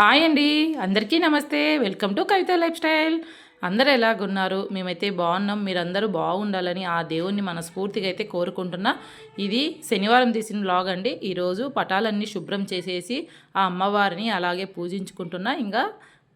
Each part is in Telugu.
హాయ్ అండి అందరికీ నమస్తే. Welcome to Kavitha lifestyle. అందరూ ఎలాగున్నారు? మేమైతే బాగున్నాం. మీరందరూ బాగుండాలని ఆ దేవుణ్ణి మనస్ఫూర్తిగా అయితే కోరుకుంటున్నా. ఇది శనివారం తీసిన బ్లాగ్ అండి. ఈరోజు పటాలన్నీ శుభ్రం చేసేసి ఆ అమ్మవారిని అలాగే పూజించుకుంటున్నా. ఇంకా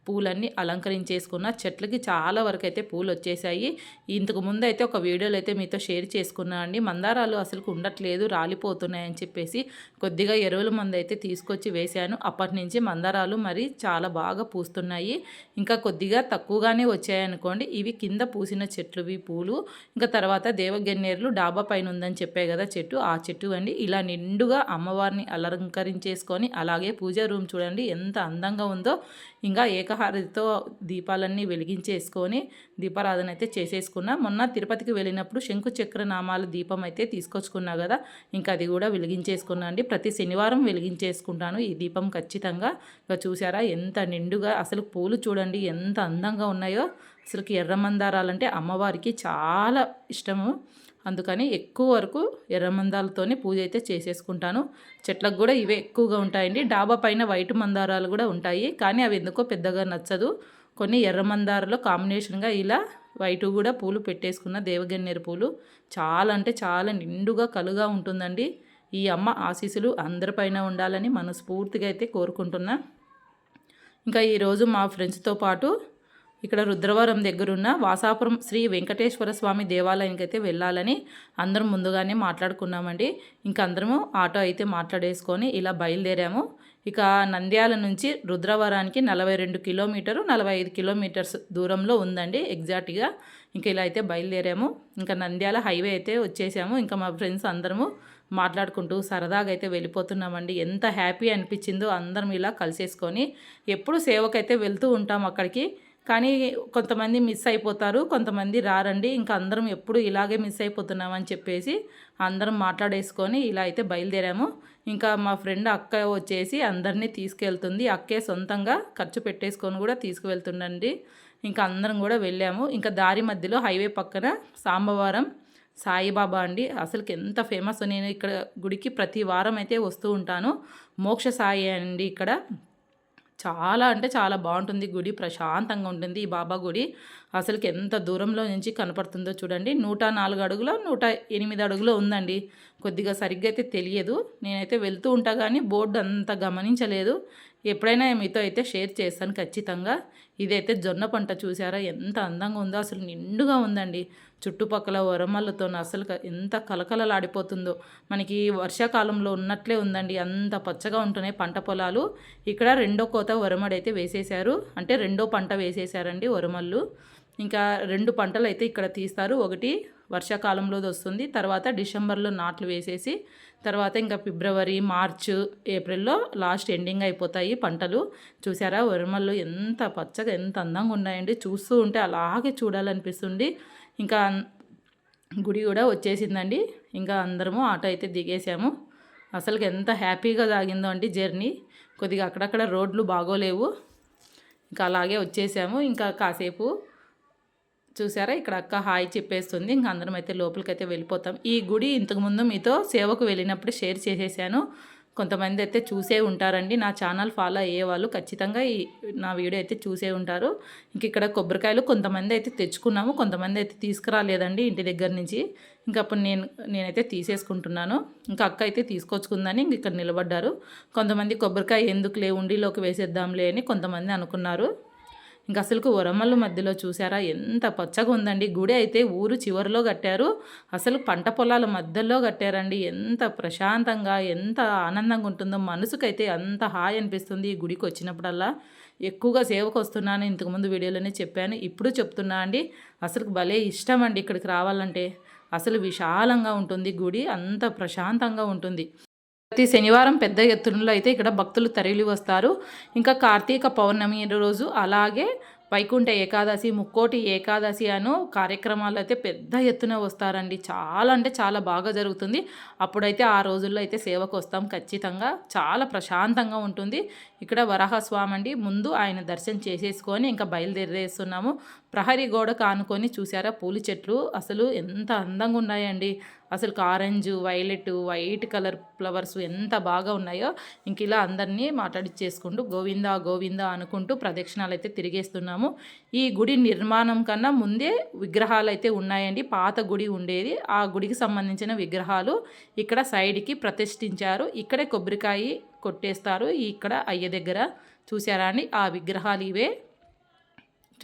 పూలన్నీ అలంకరించేసుకున్న చెట్లకి చాలా వరకు అయితే పూలు వచ్చేసాయి ఇంతకు ముందు అయితే ఒక వీడియోలో అయితే మీతో షేర్ చేసుకున్నాను అండి. మందారాలు అసలు ఉండట్లేదు రాలిపోతున్నాయని చెప్పేసి కొద్దిగా ఎరువుల మందు అయితే తీసుకొచ్చి వేశాను. అప్పటి నుంచి మందారాలు మరి చాలా బాగా పూస్తున్నాయి. ఇంకా కొద్దిగా తక్కువగానే వచ్చాయనుకోండి ఇవి కింద పూసిన చెట్లువి పూలు. ఇంకా తర్వాత దేవగన్నేరులు డాబా పైన ఉందని చెప్పే కదా చెట్టు. ఆ చెట్టు అండి. ఇలా నిండుగా అమ్మవారిని అలంకరించేసుకొని అలాగే పూజా రూమ్ చూడండి ఎంత అందంగా ఉందో. ఇంకా ఏకహారతితో దీపాలన్నీ వెలిగించేసుకొని దీపారాధన అయితే చేసేసుకున్నా. మొన్న తిరుపతికి వెళ్ళినప్పుడు శంకుచక్ర నామాల దీపం అయితే తీసుకొచ్చుకున్నా కదా ఇంకా అది కూడా వెలిగించేసుకున్నా అండి. ప్రతి శనివారం వెలిగించేసుకుంటాను ఈ దీపం ఖచ్చితంగా. ఇంకా చూసారా ఎంత నిండుగా అసలు పూలు చూడండి ఎంత అందంగా ఉన్నాయో. అసలుకి ఎర్రమందారాలంటే అమ్మవారికి చాలా ఇష్టము. అందుకని ఎక్కువ వరకు ఎర్రమందాలతోనే పూజ అయితే చేసేసుకుంటాను. చెట్లకు కూడా ఇవే ఎక్కువగా ఉంటాయండి. డాబా పైన వైట్ మందారాలు కూడా ఉంటాయి. కానీ అవి ఎందుకో పెద్దగా నచ్చదు. కొన్ని ఎర్రమందారలో కాంబినేషన్గా ఇలా వైటు కూడా పూలు పెట్టేసుకున్న దేవగన్నేరు పూలు చాలా అంటే చాలా నిండుగా కలుగా ఉంటుందండి. ఈ అమ్మ ఆశీస్సులు అందరిపైన ఉండాలని మనస్ఫూర్తిగా అయితే కోరుకుంటున్నా. ఇంకా ఈరోజు మా ఫ్రెండ్స్తో పాటు ఇక్కడ రుద్రవరం దగ్గరున్న వాసాపురం శ్రీ వెంకటేశ్వర స్వామి దేవాలయానికి అయితే వెళ్ళాలని అందరం ముందుగానే మాట్లాడుకున్నామండి. ఇంకా అందరము ఆటో అయితే మాట్లాడేసుకొని ఇలా బయలుదేరాము. ఇక నంద్యాల నుంచి రుద్రవరానికి నలభై రెండు కిలోమీటరు నలభై ఐదు కిలోమీటర్స్ దూరంలో ఉందండి ఎగ్జాక్ట్గా. ఇంకా ఇలా అయితే బయలుదేరాము. ఇంకా నంద్యాల హైవే అయితే వచ్చేసాము. ఇంకా మా ఫ్రెండ్స్ అందరము మాట్లాడుకుంటూ సరదాగా అయితే వెళ్ళిపోతున్నామండి. ఎంత హ్యాపీ అనిపించిందో అందరం ఇలా కలిసేసుకొని ఎప్పుడు సేవకైతే వెళ్తూ ఉంటాం అక్కడికి కానీ కొంతమంది మిస్ అయిపోతారు కొంతమంది రారండి. ఇంకా అందరం ఎప్పుడు ఇలాగే మిస్ అయిపోతున్నామని చెప్పేసి అందరం మాట్లాడేసుకొని ఇలా అయితే బయలుదేరాము. ఇంకా మా ఫ్రెండ్ అక్క వచ్చేసి అందరినీ తీసుకెళ్తుంది. అక్కే సొంతంగా ఖర్చు పెట్టేసుకొని కూడా తీసుకువెళ్తుండండి ఇంకా అందరం కూడా వెళ్ళాము. ఇంకా దారి మధ్యలో హైవే పక్కన సాంబవారం సాయిబాబా అండి. అసలుకి ఎంత ఫేమస్. నేను ఇక్కడ గుడికి ప్రతి వారం అయితే వస్తూ ఉంటాను. మోక్ష సాయి అండి ఇక్కడ. చాలా అంటే చాలా బాగుంటుంది గుడి ప్రశాంతంగా ఉంటుంది ఈ బాబా గుడి. అసలుకి ఎంత దూరంలో నుంచి కనపడుతుందో చూడండి. నూట నాలుగు అడుగులో నూట ఎనిమిది అడుగులో ఉందండి. కొద్దిగా సరిగ్గా అయితే తెలియదు. నేనైతే వెళ్తూ ఉంటా కానీ బోర్డు అంత గమనించలేదు. ఎప్పుడైనా మీతో అయితే షేర్ చేస్తాను ఖచ్చితంగా. ఇదైతే జొన్న పంట చూసారా? ఎంత అందంగా ఉందో అసలు నిండుగా ఉందండి. చుట్టుపక్కల వరమల్లతో అసలు ఎంత కలకలలాడిపోతుందో. మనకి వర్షాకాలంలో ఉన్నట్లే ఉందండి. అంత పచ్చగా ఉంటున్నాయి పంట పొలాలు. ఇక్కడ రెండో కోత వరమడైతే అయితే వేసేశారు. అంటే రెండో పంట వేసేశారండి వరమల్లు. ఇంకా రెండు పంటలు అయితే ఇక్కడ తీస్తారు. ఒకటి వర్షాకాలంలో వస్తుంది తర్వాత డిసెంబర్లో నాట్లు వేసేసి తర్వాత ఇంకా ఫిబ్రవరి మార్చ్ ఏప్రిల్లో లాస్ట్ ఎండింగ్ అయిపోతాయి పంటలు. చూసారా? వరమల్లు ఎంత పచ్చగా ఎంత అందంగా ఉన్నాయండి. చూస్తూ ఉంటే అలాగే చూడాలనిపిస్తుంది. ఇంకా గుడి కూడా వచ్చేసిందండి. ఇంకా అందరము ఆటో అయితే దిగేసాము. అసలుకి ఎంత హ్యాపీగా సాగిందో అండి జర్నీ. కొద్దిగా అక్కడక్కడ రోడ్లు బాగోలేవు. ఇంకా అలాగే వచ్చేసాము. ఇంకా కాసేపు చూసారా? ఇక్కడ అక్క హాయ్ చెప్పేస్తుంది. ఇంక అందరం అయితే లోపలికైతే వెళ్ళిపోతాం. ఈ గుడి ఇంతకుముందు మీతో సేవకు వెళ్ళినప్పుడు షేర్ చేసేసాను. కొంతమంది అయితే చూసే ఉంటారండి. నా ఛానల్ ఫాలో అయ్యే వాళ్ళు ఖచ్చితంగా ఈ నా వీడియో అయితే చూసే ఉంటారు. ఇంక ఇక్కడ కొబ్బరికాయలు కొంతమంది అయితే తెచ్చుకున్నాము. కొంతమంది అయితే తీసుకురాలేదండి ఇంటి దగ్గర నుంచి. ఇంకా అప్పుడు నేను నేనైతే తీసేసుకుంటున్నాను. ఇంకా అక్క అయితే తీసుకొచ్చుకుందని ఇంక ఇక్కడ నిలబడ్డారు. కొంతమంది కొబ్బరికాయ ఎందుకులే ఉండిలోకి వేసేద్దాంలే అని కొంతమంది అనుకున్నారు. ఇంకా అసలుకు వరమల్లు మధ్యలో చూసారా ఎంత పచ్చగా ఉందండి. గుడి అయితే ఊరు చివరిలో కట్టారు. అసలు పంట పొలాల మధ్యలో కట్టారండి. ఎంత ప్రశాంతంగా ఎంత ఆనందంగా ఉంటుందో మనసుకైతే అంత హాయ్ అనిపిస్తుంది ఈ గుడికి వచ్చినప్పుడల్లా. ఎక్కువగా సేవకు వస్తున్నాను. ఇంతకుముందు వీడియోలోనే చెప్పాను. ఇప్పుడు చెప్తున్నా అండి అసలు భలే ఇష్టం అండి ఇక్కడికి రావాలంటే. అసలు విశాలంగా ఉంటుంది గుడి. అంత ప్రశాంతంగా ఉంటుంది. ప్రతి శనివారం పెద్ద ఎత్తునలో అయితే ఇక్కడ భక్తులు తరలి వస్తారు. ఇంకా కార్తీక పౌర్ణమి రోజు అలాగే వైకుంఠ ఏకాదశి ముక్కోటి ఏకాదశి అను కార్యక్రమాలు అయితే పెద్ద ఎత్తున వస్తారండి. చాలా అంటే చాలా బాగా జరుగుతుంది. అప్పుడైతే ఆ రోజుల్లో అయితే సేవకు వస్తాం. ఖచ్చితంగా చాలా ప్రశాంతంగా ఉంటుంది. ఇక్కడ వరాహస్వామి అండి ముందు ఆయన దర్శనం చేసేసుకొని ఇంకా బయలుదేరేస్తున్నాము. ప్రహరీ గోడ కానుకొని చూసారా పూల చెట్లు అసలు ఎంత అందంగా ఉన్నాయండి. అసలు orange violet white colour flowers ఎంత బాగా ఉన్నాయో ఇంక ఇలా అందరినీ మాట్లాడిచ్చేసుకుంటూ గోవింద గోవింద అనుకుంటూ ప్రదక్షిణాలు అయితే తిరిగేస్తున్నాము. ఈ గుడి నిర్మాణం కన్నా ముందే విగ్రహాలు అయితే ఉన్నాయండి. పాత గుడి ఉండేది. ఆ గుడికి సంబంధించిన విగ్రహాలు ఇక్కడ సైడ్కి ప్రతిష్ఠించారు. ఇక్కడే కొబ్బరికాయ కొట్టేస్తారు. ఇక్కడ అయ్య దగ్గర చూసారా అండి? ఆ విగ్రహాలు ఇవే.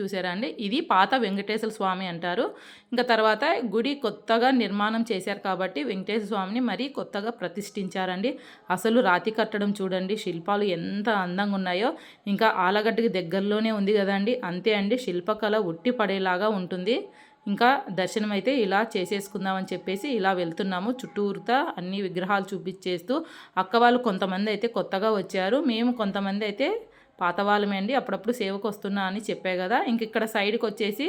చూసారా అండి? ఇది పాత వెంకటేశ్వర స్వామి అంటారు. ఇంకా తర్వాత గుడి కొత్తగా నిర్మాణం చేశారు కాబట్టి వెంకటేశ్వర స్వామిని మరీ కొత్తగా ప్రతిష్ఠించారండి. అసలు రాతి కట్టడం చూడండి శిల్పాలు ఎంత అందంగా ఉన్నాయో. ఇంకా ఆలగడ్డకి దగ్గరలోనే ఉంది కదండి. అంతే అండి శిల్పకళ ఉట్టి పడేలాగా ఉంటుంది. ఇంకా దర్శనం అయితే ఇలా చేసేసుకుందామని చెప్పేసి ఇలా వెళ్తున్నాము. చుట్టూరుతా అన్ని విగ్రహాలు చూపించేస్తూ అక్క వాళ్ళు కొంతమంది అయితే కొత్తగా వచ్చారు. మేము కొంతమంది అయితే పాత వాళ్ళమే అండి. అప్పుడప్పుడు సేవకు వస్తున్నా అని చెప్పే కదా. ఇంక ఇక్కడ సైడ్కి వచ్చేసి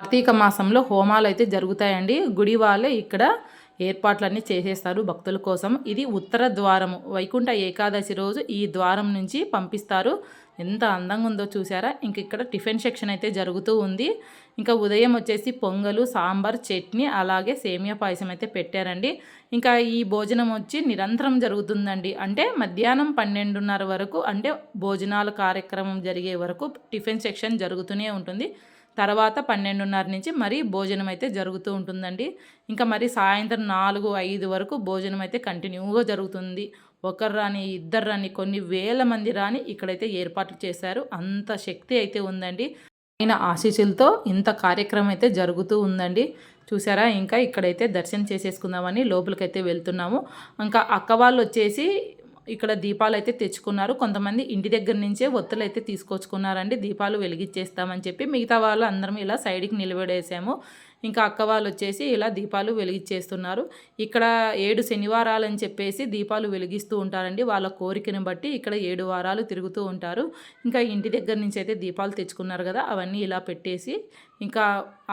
కార్తీక మాసంలో హోమాలు అయితే జరుగుతాయండి. గుడి వాళ్ళే ఇక్కడ ఏర్పాట్లన్నీ చేసేస్తారు భక్తుల కోసం. ఇది ఉత్తర ద్వారము. వైకుంఠ ఏకాదశి రోజు ఈ ద్వారం నుంచి పంపిస్తారు. ఎంత అందంగా ఉందో చూసారా? ఇంక ఇక్కడ టిఫిన్ సెక్షన్ అయితే జరుగుతూ ఉంది. ఇంకా ఉదయం వచ్చేసి పొంగలు సాంబార్ చట్నీ అలాగే సేమియా పాయసం అయితే పెట్టారండి. ఇంకా ఈ భోజనం వచ్చి నిరంతరం జరుగుతుందండి. అంటే మధ్యాహ్నం పన్నెండున్నర వరకు అంటే భోజనాల కార్యక్రమం జరిగే వరకు టిఫిన్ సెక్షన్ జరుగుతూనే ఉంటుంది. తర్వాత పన్నెండున్నర నుంచి మరీ భోజనం అయితే జరుగుతూ ఉంటుందండి. ఇంకా మరి సాయంత్రం నాలుగు ఐదు వరకు భోజనం అయితే కంటిన్యూగా జరుగుతుంది. ఒకరు రాని ఇద్దరు రాని కొన్ని వేల మంది రాని ఇక్కడైతే ఏర్పాట్లు చేశారు. అంత శక్తి అయితే ఉందండి. ఆయన ఆశీస్సులతో ఇంత కార్యక్రమం అయితే జరుగుతూ ఉందండి. చూసారా? ఇంకా ఇక్కడైతే దర్శనం చేసేసుకుందామని లోపలికైతే వెళ్తున్నాము. ఇంకా అక్క వాళ్ళు వచ్చేసి ఇక్కడ దీపాలు అయితే తెచ్చుకున్నారు. కొంతమంది ఇంటి దగ్గర నుంచే ఒత్తులు అయితే తీసుకొచ్చుకున్నారండి. దీపాలు వెలిగించేస్తామని చెప్పి మిగతా వాళ్ళు అందరం ఇలా సైడ్కి నిలబడేసాము. ఇంకా అక్క వాళ్ళు వచ్చేసి ఇలా దీపాలు వెలిగించేస్తున్నారు ఇక్కడ ఏడు శనివారాలు అని చెప్పేసి దీపాలు వెలిగిస్తూ ఉంటారండి. వాళ్ళ కోరికను బట్టి ఇక్కడ ఏడు వారాలు తిరుగుతూ ఉంటారు. ఇంకా ఇంటి దగ్గర నుంచి అయితే దీపాలు తెచ్చుకున్నారు కదా అవన్నీ ఇలా పెట్టేసి ఇంకా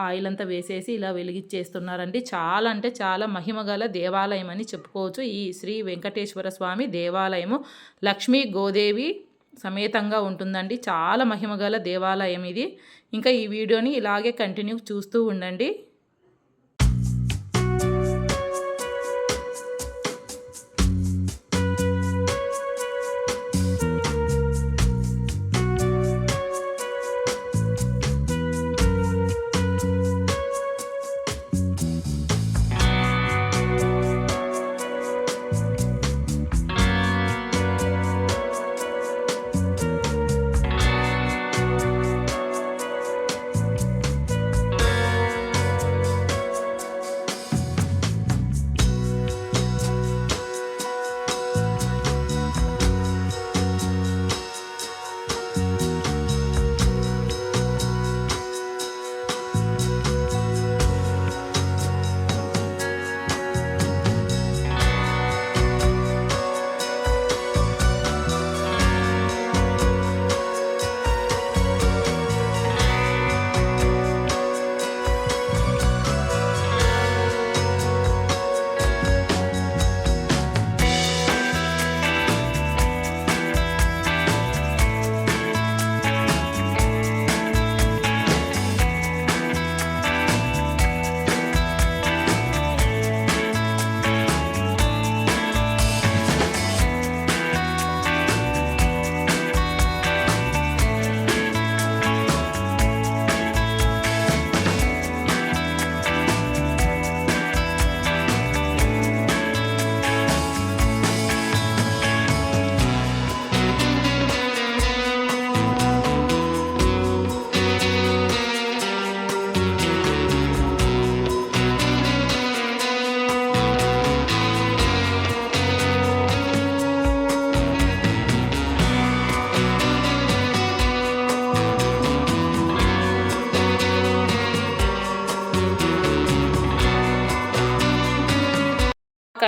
ఆయిల్ అంతా వేసేసి ఇలా వెలిగించేస్తున్నారండి చాలా అంటే చాలా మహిమగల దేవాలయం అని చెప్పుకోవచ్చు. ఈ శ్రీ వెంకటేశ్వర స్వామి దేవాలయము లక్ష్మీ గోదేవి సమేతంగా ఉంటుందండి. చాలా మహిమగల దేవాలయం ఇది. ఇంకా ఈ వీడియోని ఇలాగే కంటిన్యూ చూస్తూ ఉండండి.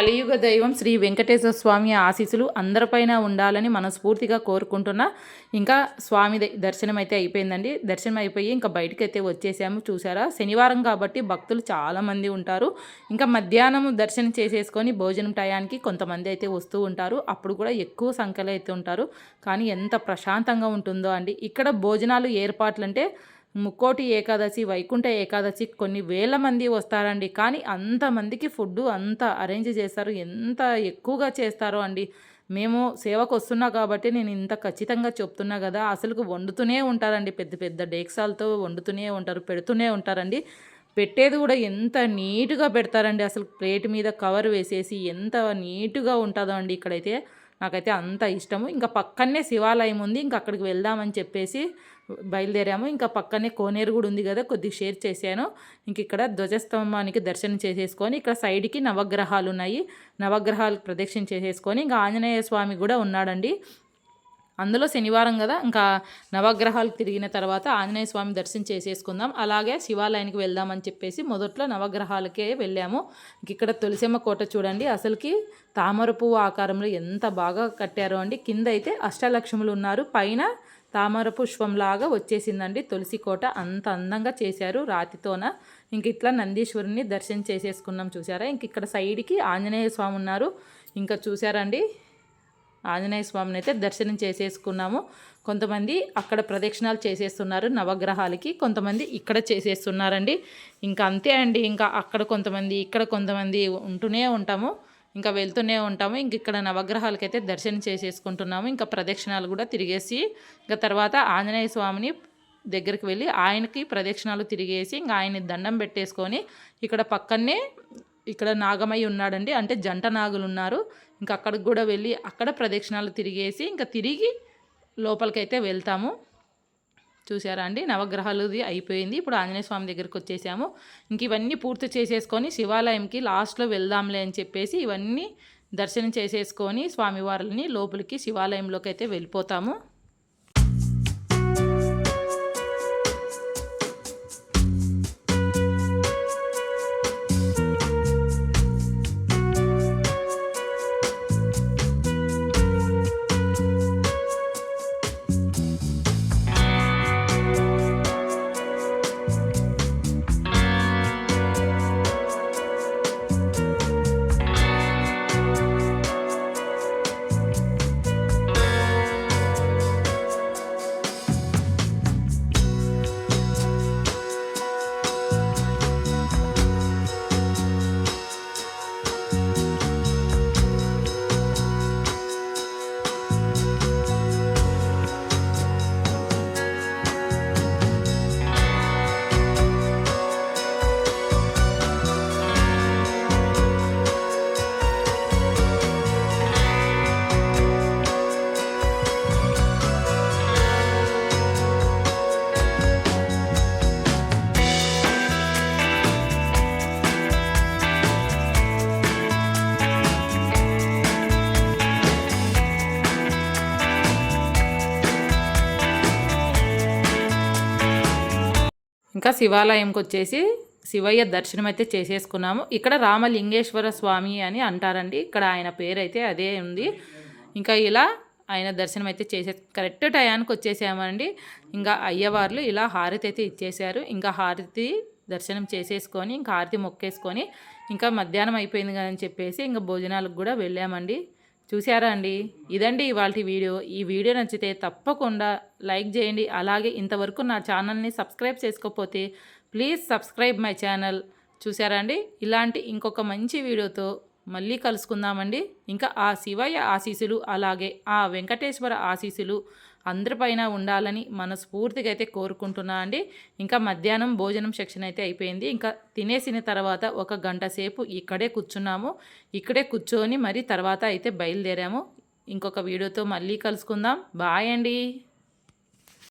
కలియుగ దైవం శ్రీ వెంకటేశ్వర స్వామి ఆశీస్సులు అందరిపైన ఉండాలని మనస్ఫూర్తిగా కోరుకుంటున్నా. ఇంకా స్వామి దర్శనం అయితే అయిపోయిందండి. దర్శనం అయిపోయి ఇంకా బయటకు అయితే వచ్చేసాము. చూసారా శనివారం కాబట్టి భక్తులు చాలామంది ఉంటారు. ఇంకా మధ్యాహ్నం దర్శనం చేసేసుకొని భోజనం టయానికి కొంతమంది అయితే వస్తూ ఉంటారు. అప్పుడు కూడా ఎక్కువ సంఖ్యలో అయితే ఉంటారు. కానీ ఎంత ప్రశాంతంగా ఉంటుందో అండి. ఇక్కడ భోజనాలు ఏర్పాట్లు అంటే ముక్కోటి ఏకాదశి వైకుంఠ ఏకాదశి కొన్ని వేల మంది వస్తారండి. కానీ అంతమందికి ఫుడ్ అంత అరేంజ్ చేస్తారు. ఎంత ఎక్కువగా చేస్తారో అండి. మేము సేవకు వస్తున్నా కాబట్టి నేను ఇంత ఖచ్చితంగా చెప్తున్నా కదా. అసలుకు వండుతూనే ఉంటారండి. పెద్ద పెద్ద డేక్సాలతో వండుతూనే ఉంటారు పెడుతూనే ఉంటారండి. పెట్టేది కూడా ఎంత నీట్గా పెడతారండి. అసలు ప్లేట్ మీద కవర్ వేసేసి ఎంత నీట్గా ఉంటుందో అండి ఇక్కడైతే. నాకైతే అంత ఇష్టము. ఇంకా పక్కనే శివాలయం ఉంది. ఇంకా అక్కడికి వెళ్దామని చెప్పేసి బయలుదేరాము. ఇంకా పక్కనే కోనేరు కూడా ఉంది కదా కొద్దిగా షేర్ చేశాను. ఇంక ఇక్కడ ధ్వజస్తంభానికి దర్శనం చేసేసుకొని ఇక్కడ సైడ్కి నవగ్రహాలు ఉన్నాయి. నవగ్రహాలు ప్రదక్షిణ చేసేసుకొని ఇంకా ఆంజనేయ స్వామి కూడా ఉన్నాడండి. అందులో శనివారం కదా ఇంకా నవగ్రహాలకు తిరిగిన తర్వాత ఆంజనేయ స్వామి దర్శనం చేసేసుకుందాం. అలాగే శివాలయానికి వెళ్దామని చెప్పేసి మొదట్లో నవగ్రహాలకే వెళ్ళాము. ఇక్కడ తులసిమ్మ కోట చూడండి అసలుకి తామర పువ్వు ఆకారంలో ఎంత బాగా కట్టారో అండి. కింద అయితే అష్టలక్ష్ములు ఉన్నారు పైన తామర పుష్పంలాగా వచ్చేసిందండి తులసి కోట. అంత అందంగా చేశారు రాతితోన. ఇంక ఇట్లా నందీశ్వరుని దర్శనం చేసేసుకున్నాం చూసారా. ఇంక ఇక్కడ సైడ్కి ఆంజనేయ స్వామి ఉన్నారు. ఇంకా చూసారండి ఆంజనేయ స్వామిని అయితే దర్శనం చేసేసుకున్నాము. కొంతమంది అక్కడ ప్రదక్షిణాలు చేసేస్తున్నారు నవగ్రహాలకి కొంతమంది ఇక్కడ చేసేస్తున్నారండి. ఇంకా అంతే అండి ఇంకా అక్కడ కొంతమంది ఇక్కడ కొంతమంది ఉంటూనే ఉంటాము ఇంకా వెళ్తూనే ఉంటాము. ఇంక ఇక్కడ నవగ్రహాలకి అయితే దర్శనం చేసేసుకుంటున్నాము. ఇంకా ప్రదక్షిణాలు కూడా తిరిగేసి ఇంకా తర్వాత ఆంజనేయ స్వామిని దగ్గరికి వెళ్ళి ఆయనకి ప్రదక్షిణాలు తిరిగేసి ఇంకా ఆయన్ని దండం పెట్టేసుకొని ఇక్కడ పక్కనే ఇక్కడ నాగమయ్య ఉన్నాడండి. అంటే జంట నాగులు ఉన్నారు. ఇంకా అక్కడికి కూడా వెళ్ళి అక్కడ ప్రదక్షిణాలు తిరిగేసి ఇంకా తిరిగి లోపలికైతే వెళ్తాము. చూసారా అండి? నవగ్రహాలది అయిపోయింది. ఇప్పుడు ఆంజనేయ స్వామి దగ్గరికి వచ్చేసాము. ఇంక ఇవన్నీ పూర్తి చేసేసుకొని శివాలయంకి లాస్ట్లో వెళ్దాంలే అని చెప్పేసి ఇవన్నీ దర్శనం చేసేసుకొని స్వామివారిని లోపలికి శివాలయంలోకి అయితే వెళ్ళిపోతాము. శివాలయంకి వచ్చేసి శివయ్య దర్శనం అయితే చేసేసుకున్నాము. ఇక్కడ రామలింగేశ్వర స్వామి అని అంటారండి. ఇక్కడ ఆయన పేరు అయితే అదే ఉంది. ఇంకా ఇలా ఆయన దర్శనం అయితే చేసే కరెక్ట్ టయానికి వచ్చేసామండి ఇంకా అయ్యవార్లు ఇలా హారతి అయితే ఇచ్చేశారు. ఇంకా హారతి దర్శనం చేసేసుకొని ఇంకా హారతి మొక్కేసుకొని ఇంకా మధ్యాహ్నం అయిపోయింది కదని చెప్పేసి ఇంకా భోజనాలకు కూడా వెళ్ళామండి. చూసారా అండి? ఇదండి ఇవాళ వీడియో. ఈ వీడియో నచ్చితే తప్పకుండా లైక్ చేయండి. అలాగే ఇంతవరకు నా ఛానల్ని సబ్స్క్రైబ్ చేసుకోకపోతే ప్లీజ్ సబ్స్క్రైబ్ మై ఛానల్. చూసారా అండి? ఇలాంటి ఇంకొక మంచి వీడియోతో మళ్ళీ కలుసుకుందామండి. ఇంకా ఆ శివయ్య ఆశీస్సులు అలాగే ఆ వెంకటేశ్వర ఆశీస్సులు అందరిపైన ఉండాలని మనస్ఫూర్తిగా అయితే కోరుకుంటున్నా అండి. ఇంకా మధ్యాహ్నం భోజనం సెక్షన్ అయితే అయిపోయింది. ఇంకా తినేసిన తర్వాత ఒక గంట సేపు ఇక్కడే కూర్చున్నాము. ఇక్కడే కూర్చొని మరి తర్వాత అయితే బయలుదేరాము. ఇంకొక వీడియోతో మళ్ళీ కలుసుకుందాం. బాయ్ అండి.